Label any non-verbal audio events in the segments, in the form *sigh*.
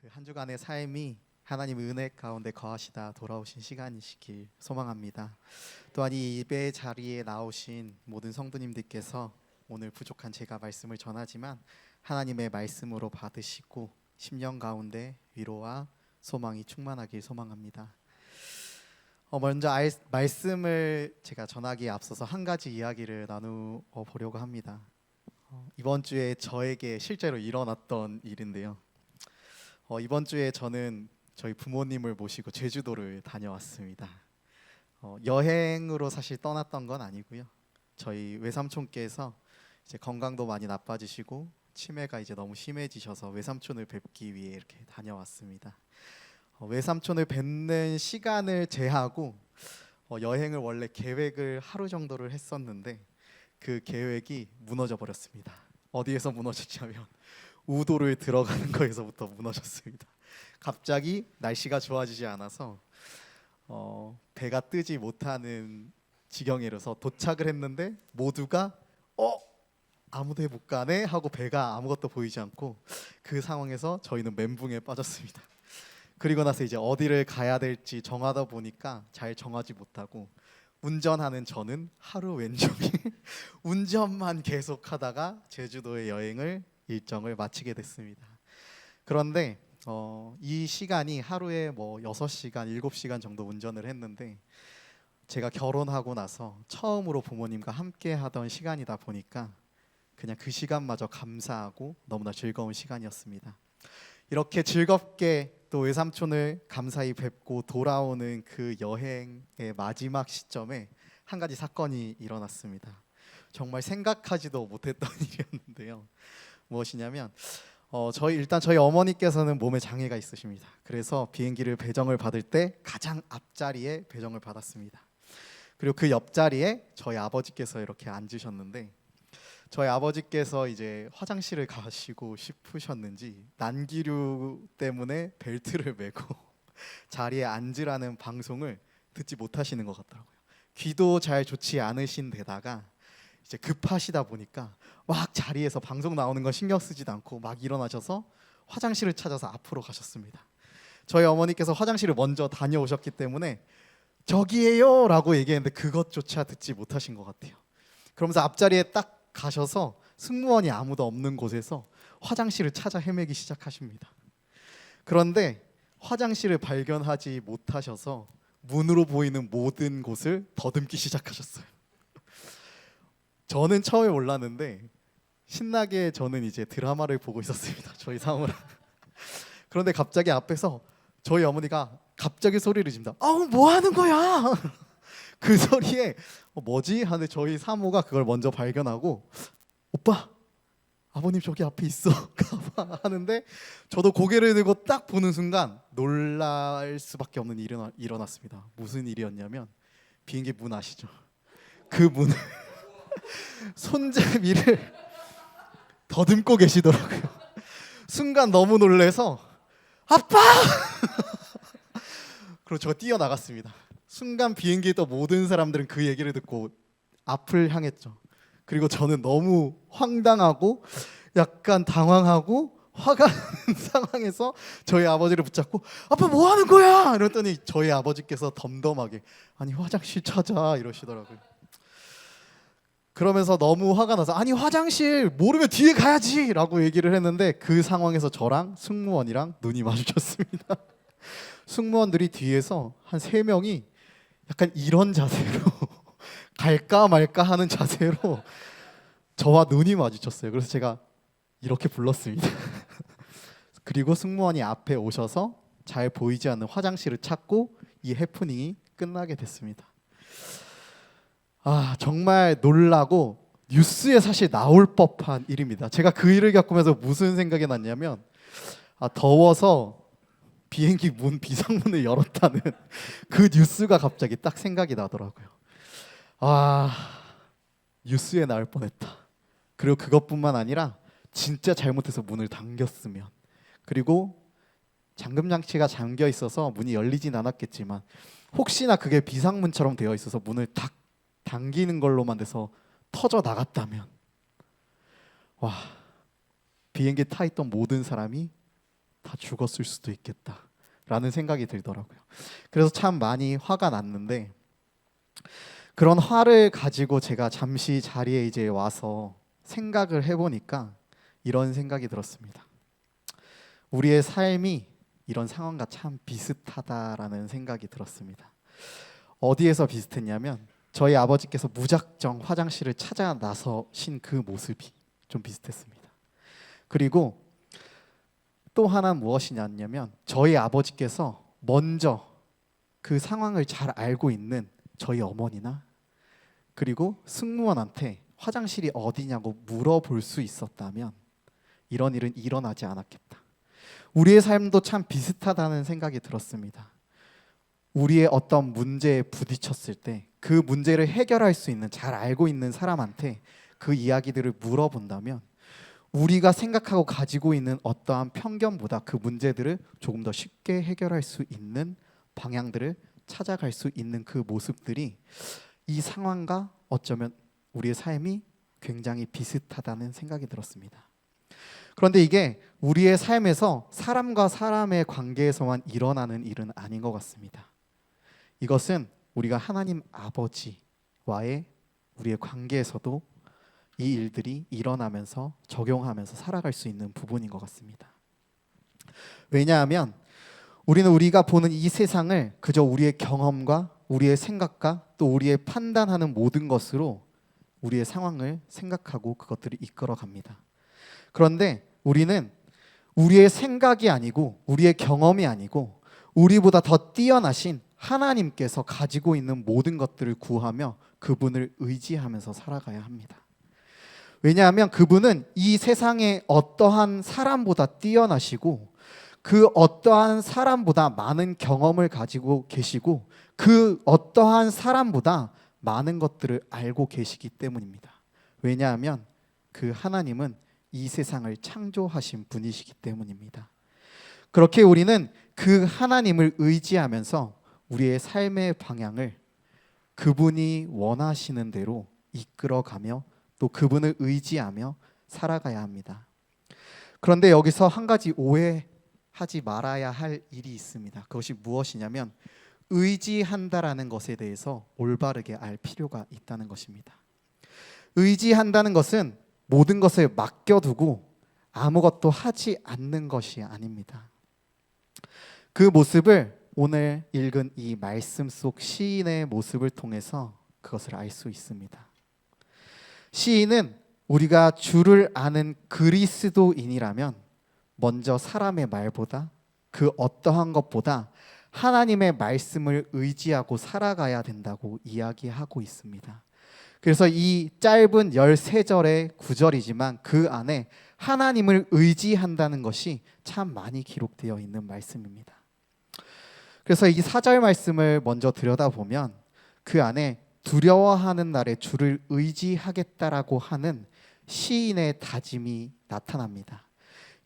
그 한 주간의 삶이 하나님의 은혜 가운데 거하시다 돌아오신 시간이시길 소망합니다. 또한 이 예배 자리에 나오신 모든 성도님들께서 오늘 부족한 제가 말씀을 전하지만 하나님의 말씀으로 받으시고 심령 가운데 위로와 소망이 충만하길 소망합니다. 어, 먼저 알, 말씀을 제가 전하기에 앞서서 한 가지 이야기를 나누어 보려고 합니다. 어, 이번 주에 저에게 실제로 일어났던 일인데요. 어, 이번 주에 저는 저희 부모님을 모시고 제주도를 다녀왔습니다. 어, 여행으로 사실 떠났던 건 아니고요. 저희 외삼촌께서 이제 건강도 많이 나빠지시고 치매가 이제 너무 심해지셔서 외삼촌을 뵙기 위해 이렇게 다녀왔습니다. 어, 외삼촌을 뵙는 시간을 제하고 어, 여행을 원래 계획을 하루 정도를 했었는데 그 계획이 무너져 버렸습니다. 어디에서 무너졌냐면 우도를 들어가는 *laughs* 거에서부터 무너졌습니다. 갑자기 날씨가 좋아지지 않아서 어, 배가 뜨지 못하는 지경에 이르서 도착을 했는데 모두가 어 아무데 못 가네 하고 배가 아무것도 보이지 않고 그 상황에서 저희는 멘붕에 빠졌습니다. 그리고 나서 이제 어디를 가야 될지 정하다 보니까 잘 정하지 못하고 운전하는 저는 하루 왼종일 *laughs* 운전만 계속하다가 제주도의 여행을 일정을 마치게 됐습니다. 그런데 어, 이 시간이 하루에 뭐 6시간, 7시간 정도 운전을 했는데 제가 결혼하고 나서 처음으로 부모님과 함께 하던 시간이다 보니까 그냥 그 시간마저 감사하고 너무나 즐거운 시간이었습니다. 이렇게 즐겁게 또 외삼촌을 감사히 뵙고 돌아오는 그 여행의 마지막 시점에 한 가지 사건이 일어났습니다. 정말 생각하지도 못했던 *laughs* 일이었는데요. 무엇이냐면 어, 저희 일단 저희 어머니께서는 몸에 장애가 있으십니다. 그래서 비행기를 배정을 받을 때 가장 앞자리에 배정을 받았습니다. 그리고 그 옆자리에 저희 아버지께서 이렇게 앉으셨는데 저희 아버지께서 이제 화장실을 가시고 싶으셨는지 난기류 때문에 벨트를 메고 *laughs* 자리에 앉으라는 방송을 듣지 못하시는 것 같더라고요. 귀도 잘 좋지 않으신 데다가 이제 급하시다 보니까 막 자리에서 방송 나오는 건 신경 쓰지도 않고 막 일어나셔서 화장실을 찾아서 앞으로 가셨습니다. 저희 어머니께서 화장실을 먼저 다녀오셨기 때문에 저기에요 라고 얘기했는데 그것조차 듣지 못하신 것 같아요. 그러면서 앞자리에 딱 가셔서 승무원이 아무도 없는 곳에서 화장실을 찾아 헤매기 시작하십니다. 그런데 화장실을 발견하지 못하셔서 문으로 보이는 모든 곳을 더듬기 시작하셨어요. 저는 처음에 몰랐는데 신나게 저는 이제 드라마를 보고 있었습니다. 저희 사무랑. 그런데 갑자기 앞에서 저희 어머니가 갑자기 소리를 집니다. 아우 뭐 하는 거야? *laughs* 그 소리에 어, 뭐지? 하는데 저희 사모가 그걸 먼저 발견하고 오빠 아버님 저기 앞에 있어 가봐 *laughs* 하는데 저도 고개를 들고 딱 보는 순간 놀랄 수밖에 없는 일이 일어났습니다. 무슨 일이었냐면 비행기 문 아시죠? 그 문을 *laughs* 손잡이를 더듬고 계시더라고요. *laughs* 순간 너무 놀래서 아빠! *laughs* 그리고 제가 뛰어나갔습니다. 순간 비행기에 또 모든 사람들은 그 얘기를 듣고 앞을 향했죠. 그리고 저는 너무 황당하고 약간 당황하고 화가 나는 *laughs* 상황에서 저희 아버지를 붙잡고 아빠 뭐 하는 거야? 이랬더니 저희 아버지께서 덤덤하게 아니 화장실 찾아 이러시더라고요. 그러면서 너무 화가 나서 아니 화장실 모르면 뒤에 가야지라고 얘기를 했는데 그 상황에서 저랑 승무원이랑 눈이 마주쳤습니다. *laughs* 승무원들이 뒤에서 한 세 명이 약간 이런 자세로 *laughs* 갈까 말까 하는 자세로 저와 눈이 마주쳤어요. 그래서 제가 이렇게 불렀습니다. *laughs* 그리고 승무원이 앞에 오셔서 잘 보이지 않는 화장실을 찾고 이 해프닝이 끝나게 됐습니다. 아 정말 놀라고 뉴스에 사실 나올 법한 일입니다. 제가 그 일을 겪으면서 무슨 생각이 났냐면 아 더워서 비행기 문 비상문을 열었다는 *laughs* 그 뉴스가 갑자기 딱 생각이 나더라고요. 아 뉴스에 나올 뻔했다. 그리고 그것뿐만 아니라 진짜 잘못해서 문을 당겼으면 그리고 잠금 장치가 잠겨 있어서 문이 열리진 않았겠지만 혹시나 그게 비상문처럼 되어 있어서 문을 탁 당기는 걸로만 돼서 터져 나갔다면 와 비행기 타 있던 모든 사람이 다 죽었을 수도 있겠다라는 생각이 들더라고요. 그래서 참 많이 화가 났는데 그런 화를 가지고 제가 잠시 자리에 이제 와서 생각을 해보니까 이런 생각이 들었습니다. 우리의 삶이 이런 상황과 참 비슷하다라는 생각이 들었습니다. 어디에서 비슷했냐면 저희 아버지께서 무작정 화장실을 찾아 나서신 그 모습이 좀 비슷했습니다. 그리고 또 하나 무엇이냐면 저희 아버지께서 먼저 그 상황을 잘 알고 있는 저희 어머니나 그리고 승무원한테 화장실이 어디냐고 물어볼 수 있었다면 이런 일은 일어나지 않았겠다. 우리의 삶도 참 비슷하다는 생각이 들었습니다. 우리의 어떤 문제에 부딪혔을 때 그 문제를 해결할 수 있는 잘 알고 있는 사람한테 그 이야기들을 물어본다면 우리가 생각하고 가지고 있는 어떠한 편견보다 그 문제들을 조금 더 쉽게 해결할 수 있는 방향들을 찾아갈 수 있는 그 모습들이 이 상황과 어쩌면 우리의 삶이 굉장히 비슷하다는 생각이 들었습니다. 그런데 이게 우리의 삶에서 사람과 사람의 관계에서만 일어나는 일은 아닌 것 같습니다. 이것은 우리가 하나님 아버지와의 우리의 관계에서도 이 일들이 일어나면서 적용하면서 살아갈 수 있는 부분인 것 같습니다. 왜냐하면 우리는 우리가 보는 이 세상을 그저 우리의 경험과 우리의 생각과 또 우리의 판단하는 모든 것으로 우리의 상황을 생각하고 그것들을 이끌어 갑니다. 그런데 우리는 우리의 생각이 아니고 우리의 경험이 아니고 우리보다 더 뛰어나신 하나님께서 가지고 있는 모든 것들을 구하며 그분을 의지하면서 살아가야 합니다. 왜냐하면 그분은 이 세상의 어떠한 사람보다 뛰어나시고 그 어떠한 사람보다 많은 경험을 가지고 계시고 그 어떠한 사람보다 많은 것들을 알고 계시기 때문입니다. 왜냐하면 그 하나님은 이 세상을 창조하신 분이시기 때문입니다. 그렇게 우리는 그 하나님을 의지하면서 우리의 삶의 방향을 그분이 원하시는 대로 이끌어가며 또 그분을 의지하며 살아가야 합니다. 그런데 여기서 한 가지 오해하지 말아야 할 일이 있습니다. 그것이 무엇이냐면 의지한다라는 것에 대해서 올바르게 알 필요가 있다는 것입니다. 의지한다는 것은 모든 것을 맡겨두고 아무것도 하지 않는 것이 아닙니다. 그 모습을 오늘 읽은 이 말씀 속 시인의 모습을 통해서 그것을 알 수 있습니다. 시인은 우리가 주를 아는 그리스도인이라면 먼저 사람의 말보다 그 어떠한 것보다 하나님의 말씀을 의지하고 살아가야 된다고 이야기하고 있습니다. 그래서 이 짧은 13절의 구절이지만 그 안에 하나님을 의지한다는 것이 참 많이 기록되어 있는 말씀입니다. 그래서 이 사절 말씀을 먼저 들여다보면 그 안에 두려워하는 날에 주를 의지하겠다라고 하는 시인의 다짐이 나타납니다.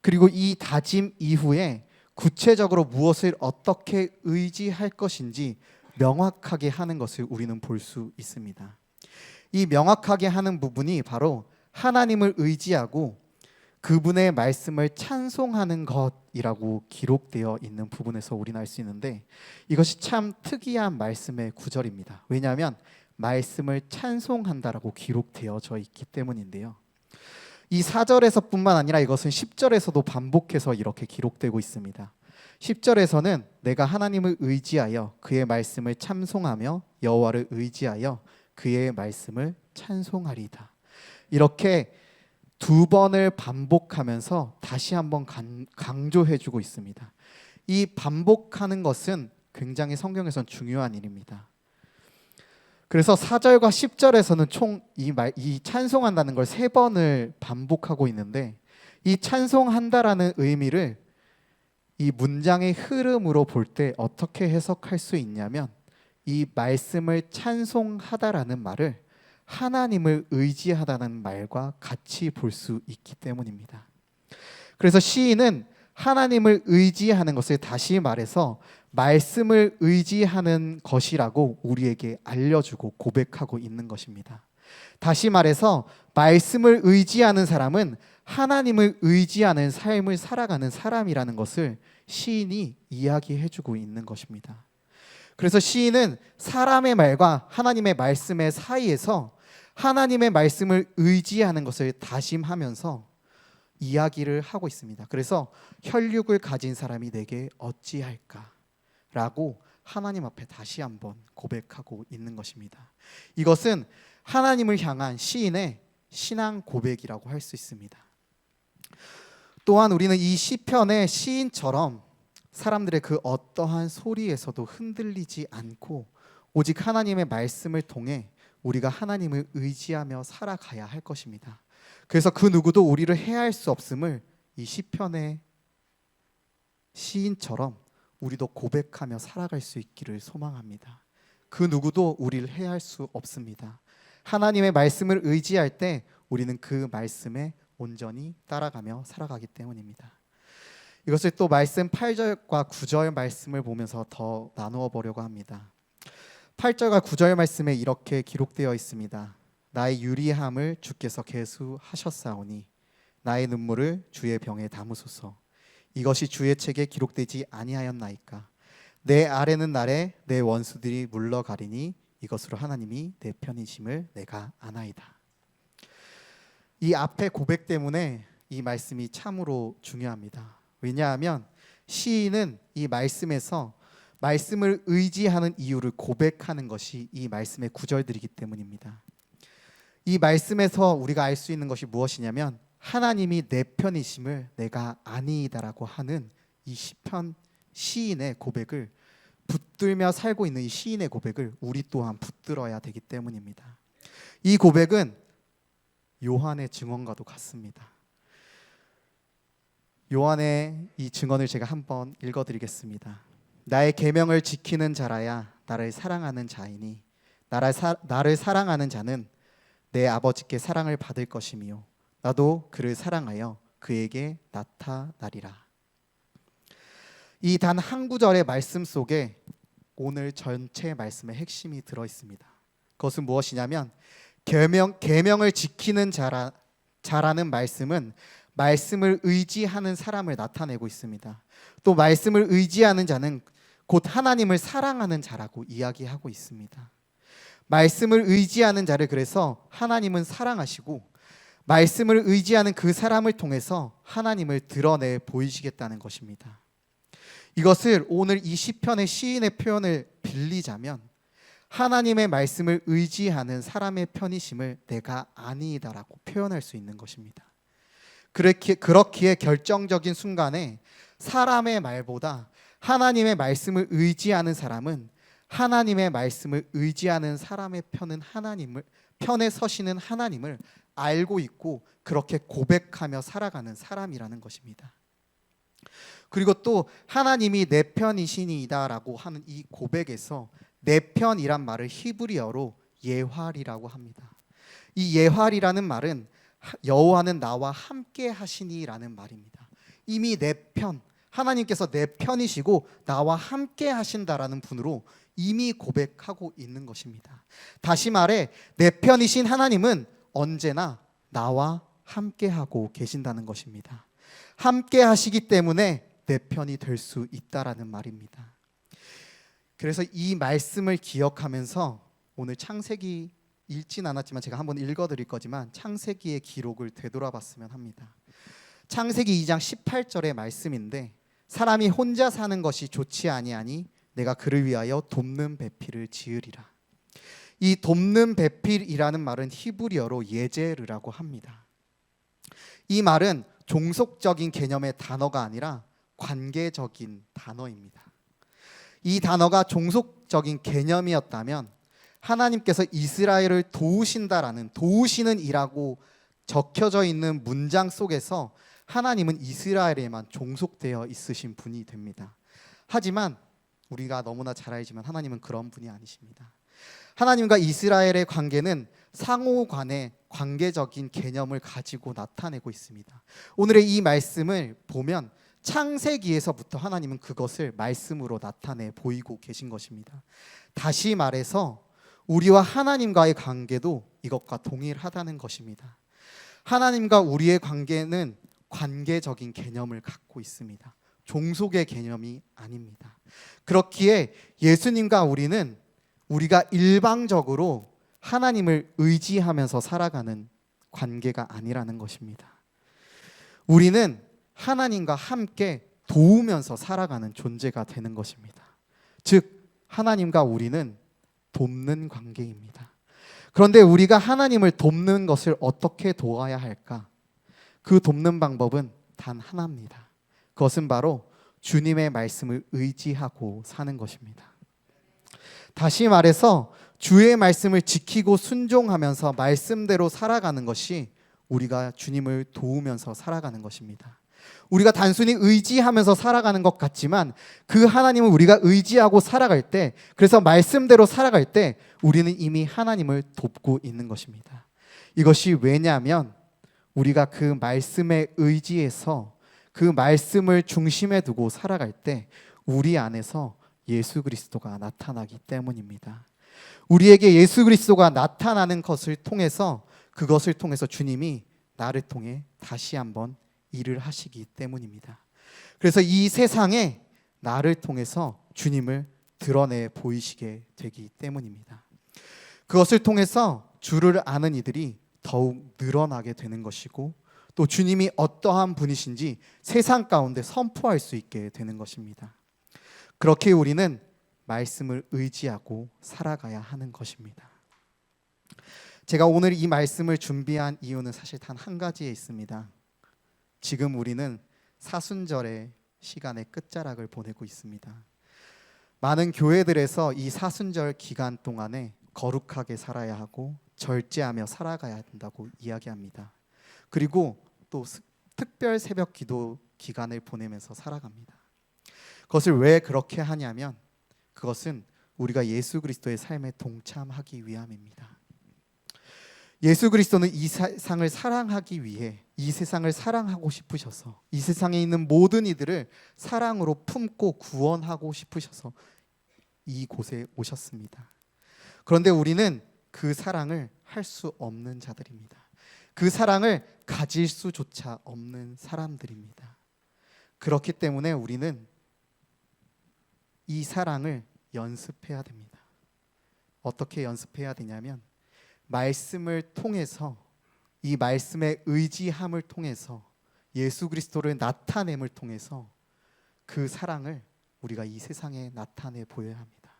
그리고 이 다짐 이후에 구체적으로 무엇을 어떻게 의지할 것인지 명확하게 하는 것을 우리는 볼 수 있습니다. 이 명확하게 하는 부분이 바로 하나님을 의지하고 그분의 말씀을 찬송하는 것이라고 기록되어 있는 부분에서 우리는 알 수 있는데 이것이 참 특이한 말씀의 구절입니다. 왜냐하면 말씀을 찬송한다라고 기록되어져 있기 때문인데요. 이 4절에서뿐만 아니라 이것은 10절에서도 반복해서 이렇게 기록되고 있습니다. 10절에서는 내가 하나님을 의지하여 그의 말씀을 참송하며 여호와를 의지하여 그의 말씀을 찬송하리다. 이렇게 두 번을 반복하면서 다시 한번 강조해 주고 있습니다. 이 반복하는 것은 굉장히 성경에선 중요한 일입니다. 그래서 4절과 10절에서는 총이말이 찬송한다는 걸 세 번을 반복하고 있는데 이 찬송한다라는 의미를 이 문장의 흐름으로 볼 때 어떻게 해석할 수 있냐면 이 말씀을 찬송하다라는 말을 하나님을 의지하다는 말과 같이 볼 수 있기 때문입니다. 그래서 시인은 하나님을 의지하는 것을 다시 말해서 말씀을 의지하는 것이라고 우리에게 알려주고 고백하고 있는 것입니다. 다시 말해서 말씀을 의지하는 사람은 하나님을 의지하는 삶을 살아가는 사람이라는 것을 시인이 이야기해주고 있는 것입니다. 그래서 시인은 사람의 말과 하나님의 말씀의 사이에서 하나님의 말씀을 의지하는 것을 다짐하면서 이야기를 하고 있습니다. 그래서 혈육을 가진 사람이 내게 어찌할까라고 하나님 앞에 다시 한번 고백하고 있는 것입니다. 이것은 하나님을 향한 시인의 신앙 고백이라고 할 수 있습니다. 또한 우리는 이 시편의 시인처럼 사람들의 그 어떠한 소리에서도 흔들리지 않고 오직 하나님의 말씀을 통해 우리가 하나님을 의지하며 살아가야 할 것입니다. 그래서 그 누구도 우리를 해할 수 없음을 이 시편의 시인처럼 우리도 고백하며 살아갈 수 있기를 소망합니다. 그 누구도 우리를 해할 수 없습니다. 하나님의 말씀을 의지할 때 우리는 그 말씀에 온전히 따라가며 살아가기 때문입니다. 이것을 또 말씀 8절과 9절 말씀을 보면서 더 나누어 보려고 합니다. 8절과 9절 말씀에 이렇게 기록되어 있습니다. 나의 유리함을 주께서 계수하셨사오니 나의 눈물을 주의 병에 담으소서. 이것이 주의 책에 기록되지 아니하였나이까. 내 아래는 날에 내 원수들이 물러가리니 이것으로 하나님이 내 편이심을 내가 아나이다. 이 앞에 고백 때문에 이 말씀이 참으로 중요합니다. 왜냐하면 시인은 이 말씀에서 말씀을 의지하는 이유를 고백하는 것이 이 말씀의 구절들이기 때문입니다. 이 말씀에서 우리가 알 수 있는 것이 무엇이냐면 하나님이 내 편이심을 내가 아니이다라고 하는 이 시편 시인의 고백을 붙들며 살고 있는 이 시인의 고백을 우리 또한 붙들어야 되기 때문입니다. 이 고백은 요한의 증언과도 같습니다. 요한의 이 증언을 제가 한번 읽어드리겠습니다. 나의 계명을 지키는 자라야 나를 사랑하는 자이니 나를, 사, 나를 사랑하는 자는 내 아버지께 사랑을 받을 것이며 나도 그를 사랑하여 그에게 나타나리라. 이 단 한 구절의 말씀 속에 오늘 전체 말씀의 핵심이 들어 있습니다. 그것은 무엇이냐면 계명 계명을 지키는 자라 자라는 말씀은 말씀을 의지하는 사람을 나타내고 있습니다. 또 말씀을 의지하는 자는 곧 하나님을 사랑하는 자라고 이야기하고 있습니다. 말씀을 의지하는 자를 그래서 하나님은 사랑하시고 말씀을 의지하는 그 사람을 통해서 하나님을 드러내 보이시겠다는 것입니다. 이것을 오늘 이 시편의 시인의 표현을 빌리자면 하나님의 말씀을 의지하는 사람의 편이심을 내가 아니다라고 표현할 수 있는 것입니다. 그렇기에, 그렇기에 결정적인 순간에 사람의 말보다 하나님의 말씀을 의지하는 사람은 하나님의 말씀을 의지하는 사람의 편은 하나님을 편에 서시는 하나님을 알고 있고 그렇게 고백하며 살아가는 사람이라는 것입니다. 그리고 또 하나님이 내 편이시니이다라고 하는 이 고백에서 내 편이란 말을 히브리어로 예활이라고 합니다. 이 예활이라는 말은 여호와는 나와 함께 하시니라는 말입니다. 이미 내 편, 하나님께서 내 편이시고 나와 함께 하신다라는 분으로 이미 고백하고 있는 것입니다. 다시 말해 내 편이신 하나님은 언제나 나와 함께 하고 계신다는 것입니다. 함께 하시기 때문에 내 편이 될 수 있다라는 말입니다. 그래서 이 말씀을 기억하면서 오늘 창세기 읽진 않았지만 제가 한번 읽어드릴 거지만 창세기의 기록을 되돌아봤으면 합니다. 창세기 2장 18절의 말씀인데 사람이 혼자 사는 것이 좋지 아니하니 내가 그를 위하여 돕는 배필을 지으리라. 이 돕는 배필이라는 말은 히브리어로 예제르라고 합니다. 이 말은 종속적인 개념의 단어가 아니라 관계적인 단어입니다. 이 단어가 종속적인 개념이었다면 하나님께서 이스라엘을 도우신다라는 도우시는 이라고 적혀져 있는 문장 속에서 하나님은 이스라엘에만 종속되어 있으신 분이 됩니다. 하지만 우리가 너무나 잘 알지만 하나님은 그런 분이 아니십니다. 하나님과 이스라엘의 관계는 상호 간의 관계적인 개념을 가지고 나타내고 있습니다. 오늘의 이 말씀을 보면 창세기에서부터 하나님은 그것을 말씀으로 나타내 보이고 계신 것입니다. 다시 말해서 우리와 하나님과의 관계도 이것과 동일하다는 것입니다. 하나님과 우리의 관계는 관계적인 개념을 갖고 있습니다. 종속의 개념이 아닙니다. 그렇기에 예수님과 우리는 우리가 일방적으로 하나님을 의지하면서 살아가는 관계가 아니라는 것입니다. 우리는 하나님과 함께 도우면서 살아가는 존재가 되는 것입니다. 즉, 하나님과 우리는 돕는 관계입니다. 그런데 우리가 하나님을 돕는 것을 어떻게 도와야 할까? 그 돕는 방법은 단 하나입니다. 그것은 바로 주님의 말씀을 의지하고 사는 것입니다. 다시 말해서 주의 말씀을 지키고 순종하면서 말씀대로 살아가는 것이 우리가 주님을 도우면서 살아가는 것입니다. 우리가 단순히 의지하면서 살아가는 것 같지만 그 하나님을 우리가 의지하고 살아갈 때 그래서 말씀대로 살아갈 때 우리는 이미 하나님을 돕고 있는 것입니다. 이것이 왜냐하면 우리가 그 말씀에 의지해서 그 말씀을 중심에 두고 살아갈 때 우리 안에서 예수 그리스도가 나타나기 때문입니다. 우리에게 예수 그리스도가 나타나는 것을 통해서 그것을 통해서 주님이 나를 통해 다시 한번 일을 하시기 때문입니다. 그래서 이 세상에 나를 통해서 주님을 드러내 보이시게 되기 때문입니다. 그것을 통해서 주를 아는 이들이 더욱 늘어나게 되는 것이고 또 주님이 어떠한 분이신지 세상 가운데 선포할 수 있게 되는 것입니다. 그렇게 우리는 말씀을 의지하고 살아가야 하는 것입니다. 제가 오늘 이 말씀을 준비한 이유는 사실 단 한 가지에 있습니다. 지금 우리는 사순절의 시간의 끝자락을 보내고 있습니다. 많은 교회들에서 이 사순절 기간 동안에 거룩하게 살아야 하고 절제하며 살아가야 된다고 이야기합니다. 그리고 또 스- 특별 새벽 기도 기간을 보내면서 살아갑니다. 그것을 왜 그렇게 하냐면 그것은 우리가 예수 그리스도의 삶에 동참하기 위함입니다. 예수 그리스도는 이 세상을 사랑하기 위해 이 세상을 사랑하고 싶으셔서 이 세상에 있는 모든 이들을 사랑으로 품고 구원하고 싶으셔서 이곳에 오셨습니다. 그런데 우리는 그 사랑을 할 수 없는 자들입니다. 그 사랑을 가질 수조차 없는 사람들입니다. 그렇기 때문에 우리는 이 사랑을 연습해야 됩니다. 어떻게 연습해야 되냐면 말씀을 통해서 이 말씀의 의지함을 통해서 예수 그리스도를 나타냄을 통해서 그 사랑을 우리가 이 세상에 나타내 보여야 합니다.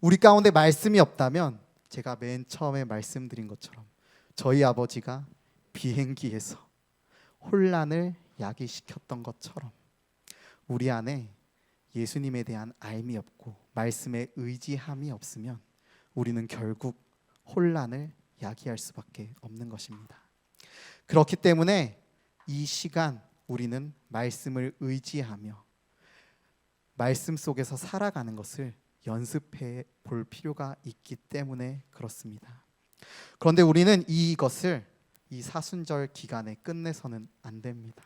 우리 가운데 말씀이 없다면 제가 맨 처음에 말씀드린 것처럼 저희 아버지가 비행기에서 혼란을 야기시켰던 것처럼 우리 안에 예수님에 대한 알미 없고 말씀에 의지함이 없으면 우리는 결국 혼란을 야기할 수밖에 없는 것입니다. 그렇기 때문에 이 시간 우리는 말씀을 의지하며 말씀 속에서 살아가는 것을 연습해 볼 필요가 있기 때문에 그렇습니다. 그런데 우리는 이것을 이 사순절 기간에 끝내서는 안 됩니다.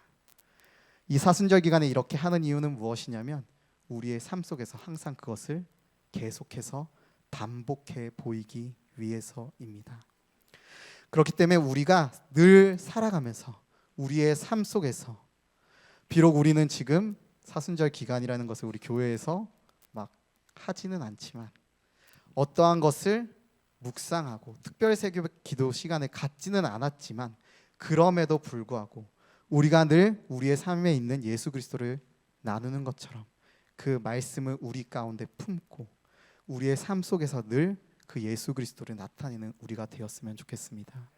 이 사순절 기간에 이렇게 하는 이유는 무엇이냐면 우리의 삶 속에서 항상 그것을 계속해서 반복해 보이기 위해서입니다. 그렇기 때문에 우리가 늘 살아가면서 우리의 삶 속에서 비록 우리는 지금 사순절 기간이라는 것을 우리 교회에서 막 하지는 않지만 어떠한 것을 묵상하고 특별 세교 기도 시간에 갖지는 않았지만 그럼에도 불구하고 우리가 늘 우리의 삶에 있는 예수 그리스도를 나누는 것처럼 그 말씀을 우리 가운데 품고 우리의 삶 속에서 늘 그 예수 그리스도를 나타내는 우리가 되었으면 좋겠습니다.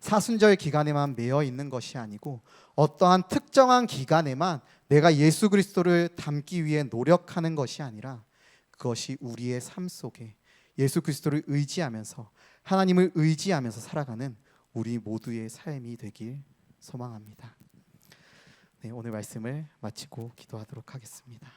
사순절 기간에만 매여 있는 것이 아니고 어떠한 특정한 기간에만 내가 예수 그리스도를 담기 위해 노력하는 것이 아니라 그것이 우리의 삶 속에 예수 그리스도를 의지하면서 하나님을 의지하면서 살아가는 우리 모두의 삶이 되길 소망합니다. 네, 오늘 말씀을 마치고 기도하도록 하겠습니다.